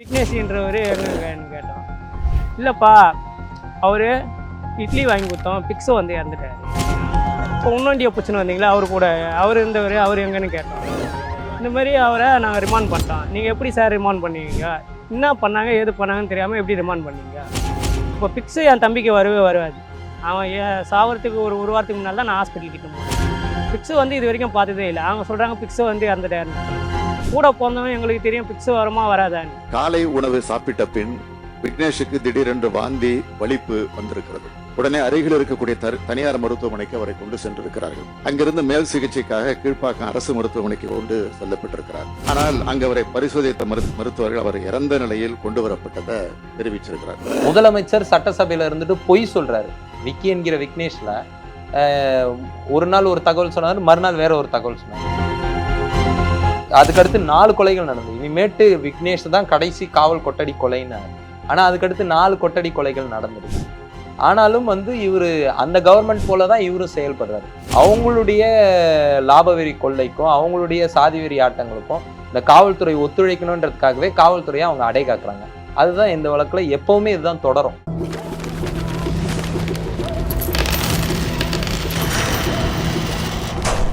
விக்னேஷ்ன்றவர் எங்கன்னு கேட்டோம். இல்லைப்பா அவர் இட்லி வாங்கி கொடுத்தோம் பிக்ஸோ வந்து இறந்துட்டாரு. இப்போ உன்னோண்டியை பிரச்சனை வந்தீங்களா? அவர் கூட அவர் இருந்தவர் அவர் எங்கன்னு கேட்டோம். இந்த மாதிரி அவரை நாங்கள் ரிமாண்ட் பண்ணிட்டோம். நீங்கள் எப்படி சார் ரிமாண்ட் பண்ணுவீங்க? என்ன பண்ணாங்க ஏது பண்ணாங்கன்னு தெரியாமல் எப்படி ரிமாண்ட் பண்ணீங்க? இப்போ பிக்ஸு என் தம்பிக்கு வரவே வருவாது அவன் ஏ- சாவறதுக்கு ஒரு ஒரு வாரத்துக்கு முன்னால் தான் நான் ஹாஸ்பிட்டல் கிட்ட போனேன். பிக்ஸு வந்து இது வரைக்கும் பார்த்ததே இல்லை. அவங்க சொல்கிறாங்க பிக்ஸு வந்து இறந்துட்டாருன்னு. கூட பிறந்தவன் எங்களுக்கு தெரியும் பிக்ஸு வருமா வராதான்னு. காலை உணவு சாப்பிட்ட பின் விக்னேஷுக்கு திடீரென்று வாந்தி வலிப்பு வந்திருக்கிறது. உடனே அருகில் இருக்கக்கூடிய தரு- தனியார் மருத்துவமனைக்கு அவரை கொண்டு சென்றிருக்கிறார்கள். அங்கிருந்து மேல் சிகிச்சைக்காக கீழ்ப்பாக்கம் அரசு மருத்துவமனைக்கு கொண்டு செல்லப்பட்டிருக்கிறார். ஆனால் அங்கு அவரை பரிசோதித்த மரு- மருத்துவர்கள் அவர் இறந்த நிலையில் கொண்டு வரப்பட்டதை தெரிவிச்சிருக்கிறார். முதலமைச்சர் சட்டசபையில இருந்துட்டு பொய் சொல்றாரு. விக்கி என்கிற விக்னேஷ்ல ஒரு நாள் ஒரு தகவல் சொன்னாரு மறுநாள் வேற ஒரு தகவல் சொன்னார். அதுக்கடுத்து நாலு கொலைகள் நடந்தது. இனிமேட்டு விக்னேஷ் தான் கடைசி காவல் கொட்டடி கொலைன்னார் ஆனா அதுக்கடுத்து நாலு கொட்டடி கொலைகள் நடந்துருக்கு ஆனாலும் வந்து இவரு அந்த கவர்மெண்ட் போல தான் இவரும் செயல்படுறாரு. அவங்களுடைய லாபவெறி கொள்ளைக்கும் அவங்களுடைய சாதிவெறி ஆட்டங்களுக்கும் இந்த காவல்துறை ஒத்துழைக்கணுன்றதுக்காகவே காவல்துறையை அவங்க அடை காக்குறாங்க அதுதான் இந்த வழக்குல எப்போவுமே இதுதான் தொடரும்.